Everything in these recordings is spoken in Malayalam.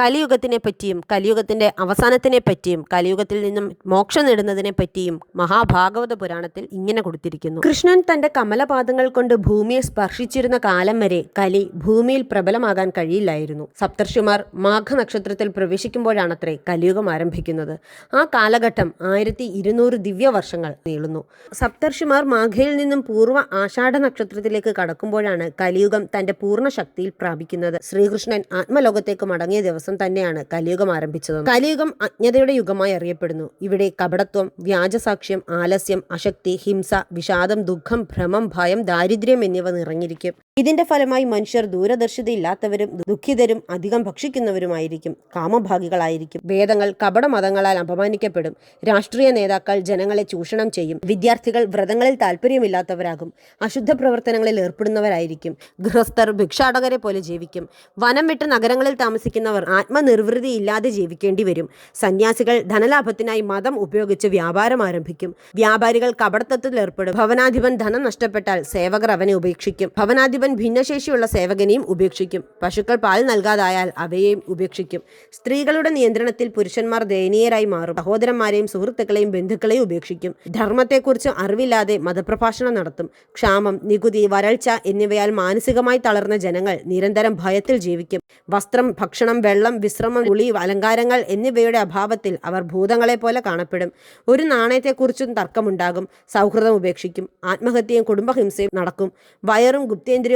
കലിയുഗത്തിനെ പറ്റിയും കലിയുഗത്തിന്റെ അവസാനത്തിനെ പറ്റിയും കലിയുഗത്തിൽ നിന്നും മോക്ഷം നേടുന്നതിനെ പറ്റിയും മഹാഭാഗവത പുരാണത്തിൽ ഇങ്ങനെ കൊടുത്തിരിക്കുന്നു. കൃഷ്ണൻ തന്റെ കമലപാദങ്ങൾ കൊണ്ട് ഭൂമിയെ സ്പർശിച്ചിരുന്ന കാലം വരെ കലി ഭൂമിയിൽ പ്രബലമാകാൻ കഴിയില്ലായിരുന്നു. സപ്തർഷിമാർ മാഘ നക്ഷത്രത്തിൽ പ്രവേശിക്കുമ്പോഴാണത്രേ കലിയുഗം ആരംഭിക്കുന്നത്. ആ കാലഘട്ടം ആയിരത്തി ഇരുന്നൂറ് ദിവ്യവർഷങ്ങൾ നീളുന്നു. സപ്തർഷിമാർ മാഘയിൽ നിന്നും പൂർവ ആഷാഢ നക്ഷത്രത്തിലേക്ക് കടക്കുമ്പോഴാണ് കലിയുഗം തന്റെ പൂർണ ശക്തിയിൽ പ്രാപിക്കുന്നത്. ശ്രീകൃഷ്ണൻ ആത്മലോകത്തേക്ക് മടങ്ങിയ ദിവസം തന്നെയാണ് കലിയുഗം ആരംഭിച്ചത്. കലിയുഗം അജ്ഞതയുടെ യുഗമായി അറിയപ്പെടുന്നു. ഇവിടെ കപടത്വം വ്യാജസാക്ഷ്യം ആലസ്യം അശക്തി ഹിംസ വിഷാദം ദുഃഖം ഭ്രമം ഭയം ദാരിദ്ര്യം എന്നിവ നിറഞ്ഞിരിക്കും. ഇതിന്റെ ഫലമായി മനുഷ്യർ ദൂരദർശിതയില്ലാത്തവരും ദുഃഖിതരും അധികം ഭക്ഷിക്കുന്നവരുമായിരിക്കും കാമഭാഗികളായിരിക്കും. വേദങ്ങൾ കപട മതങ്ങളാൽ അപമാനിക്കപ്പെടും. രാഷ്ട്രീയ നേതാക്കൾ ജനങ്ങളെ ചൂഷണം ചെയ്യും. വിദ്യാർത്ഥികൾ വ്രതങ്ങളിൽ താല്പര്യമില്ലാത്തവരാകും അശുദ്ധ പ്രവർത്തനങ്ങളിൽ ഏർപ്പെടുന്നവരായിരിക്കും. ഗൃഹസ്ഥർ ഭിക്ഷാടകരെ പോലെ ജീവിക്കും. വനം വിട്ട് നഗരങ്ങളിൽ താമസിക്കുന്നവർ ആത്മനിർവൃതി ഇല്ലാതെ ജീവിക്കേണ്ടി വരും. സന്യാസികൾ ധനലാഭത്തിനായി മതം ഉപയോഗിച്ച് വ്യാപാരം ആരംഭിക്കും. വ്യാപാരികൾ കപടത്വത്തിൽ ഏർപ്പെടും. ഭവനാധിപൻ ധനം നഷ്ടപ്പെട്ടാൽ സേവകർ അവനെ ഉപേക്ഷിക്കും. ഭവനാധിപൻ ഭിന്നശേഷിയുള്ള സേവകനെയും ഉപേക്ഷിക്കും. പശുക്കൾ പാൽ നൽകാതായാൽ അവയെയും ഉപേക്ഷിക്കും. സ്ത്രീകളുടെ നിയന്ത്രണത്തിൽ പുരുഷന്മാർ ദയനീയരായി മാറും. സഹോദരന്മാരെയും സുഹൃത്തുക്കളെയും ബന്ധുക്കളെയും ഉപേക്ഷിക്കും. ധർമ്മത്തെക്കുറിച്ച് അറിവില്ലാതെ മതപ്രഭാഷണം നടത്തും. ക്ഷാമം നികുതി വരൾച്ച എന്നിവയാൽ മാനസികമായി തളർന്ന ജനങ്ങൾ നിരന്തരം ഭയത്തിൽ ജീവിക്കും. വസ്ത്രം ഭക്ഷണം വെള്ളം വിശ്രമം കുളി അലങ്കാരങ്ങൾ എന്നിവയുടെ അഭാവത്തിൽ അവർ ഭൂതങ്ങളെ പോലെ കാണപ്പെടും. ഒരു നാണയത്തെക്കുറിച്ചും തർക്കമുണ്ടാകും. സൗഹൃദം ഉപേക്ഷിക്കും. ആത്മഹത്യയും കുടുംബഹിംസയും നടക്കും. വയറും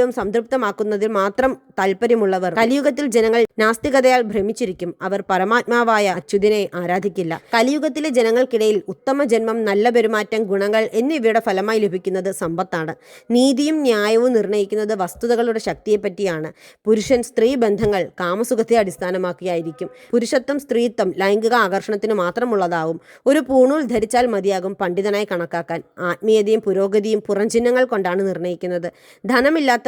ഗുപ്തേന്ദ്രിയവും സംതൃപ്തമാക്കുന്നതിൽ മാത്രം താല്പര്യമുള്ളവർ. കലിയുഗത്തിൽ ജനങ്ങൾ നാസ്തികതയാൽ ഭ്രമിച്ചിരിക്കും. അവർ പരമാത്മാവായ അച്യുതിനെ ആരാധിക്കില്ല. കലിയുഗത്തിലെ ജനങ്ങൾക്കിടയിൽ ഉത്തമ ജന്മം നല്ല പെരുമാറ്റം ഗുണങ്ങൾ എന്നിവയുടെ ഫലമായി ലഭിക്കുന്നത് സമ്പത്താണ്. നീതിയും ന്യായവും നിർണയിക്കുന്നത് വസ്തുതകളുടെ ശക്തിയെപ്പറ്റിയാണ്. പുരുഷൻ സ്ത്രീ ബന്ധങ്ങൾ കാമസുഖത്തെ അടിസ്ഥാനമാക്കിയായിരിക്കും. പുരുഷത്വം സ്ത്രീത്വം ലൈംഗിക ആകർഷണത്തിന് മാത്രമുള്ളതാവും. ഒരു പൂണൂൽ ധരിച്ചാൽ മതിയാകും പണ്ഡിതനായി കണക്കാക്കാൻ. ആത്മീയതയും പുരോഗതിയും പുറംചിഹ്നങ്ങൾ കൊണ്ടാണ് നിർണയിക്കുന്നത്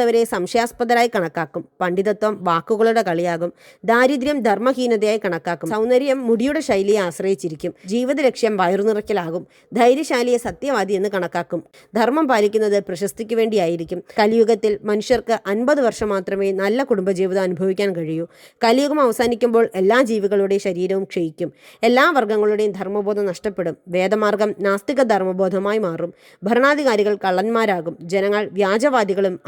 ധനമില്ലാത്തവരെ സംശയാസ്പദരായി കണക്കാക്കും. പണ്ഡിതത്വം വാക്കുകളുടെ കളിയാകും. ദാരിദ്ര്യം ധർമ്മഹീനതയായി കണക്കാക്കും. സൗന്ദര്യം മുടിയുടെ ശൈലിയെ ആശ്രയിച്ചിരിക്കും. ജീവിത ലക്ഷ്യം വയറുനിറയ്ക്കലാകും. ധൈര്യശാലിയെ സത്യവാദി എന്ന് കണക്കാക്കും. ധർമ്മം പാലിക്കുന്നത് പ്രശസ്തിക്ക് വേണ്ടിയായിരിക്കും. കലിയുഗത്തിൽ മനുഷ്യർക്ക് അൻപത് വർഷം മാത്രമേ നല്ല കുടുംബജീവിതം അനുഭവിക്കാൻ കഴിയൂ. കലിയുഗം അവസാനിക്കുമ്പോൾ എല്ലാ ജീവികളുടെയും ശരീരവും ക്ഷയിക്കും. എല്ലാ വർഗങ്ങളുടെയും ധർമ്മബോധം നഷ്ടപ്പെടും. വേദമാർഗം നാസ്തിക ധർമ്മബോധമായി മാറും. ഭരണാധികാരികൾ കള്ളന്മാരാകും. ജനങ്ങൾ വ്യാജവാദികളും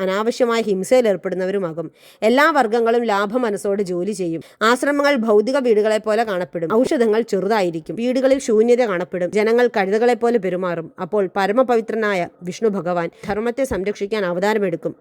അനാവശ്യമായ ഹിംസയിൽ ഏർപ്പെടുന്നവരുമാകും. എല്ലാ വർഗങ്ങളും ലാഭ മനസ്സോടെ ജോലി ചെയ്യും. ആശ്രമങ്ങൾ ഭൗതിക വീടുകളെ പോലെ കാണപ്പെടും. ഔഷധങ്ങൾ ചെറുതായിരിക്കും. വീടുകളിൽ ശൂന്യത കാണപ്പെടും. ജനങ്ങൾ കഴുതകളെ പോലെ പെരുമാറും. അപ്പോൾ പരമപവിത്രനായ വിഷ്ണു ഭഗവാൻ ധർമ്മത്തെ സംരക്ഷിക്കാൻ അവതാരമെടുക്കും.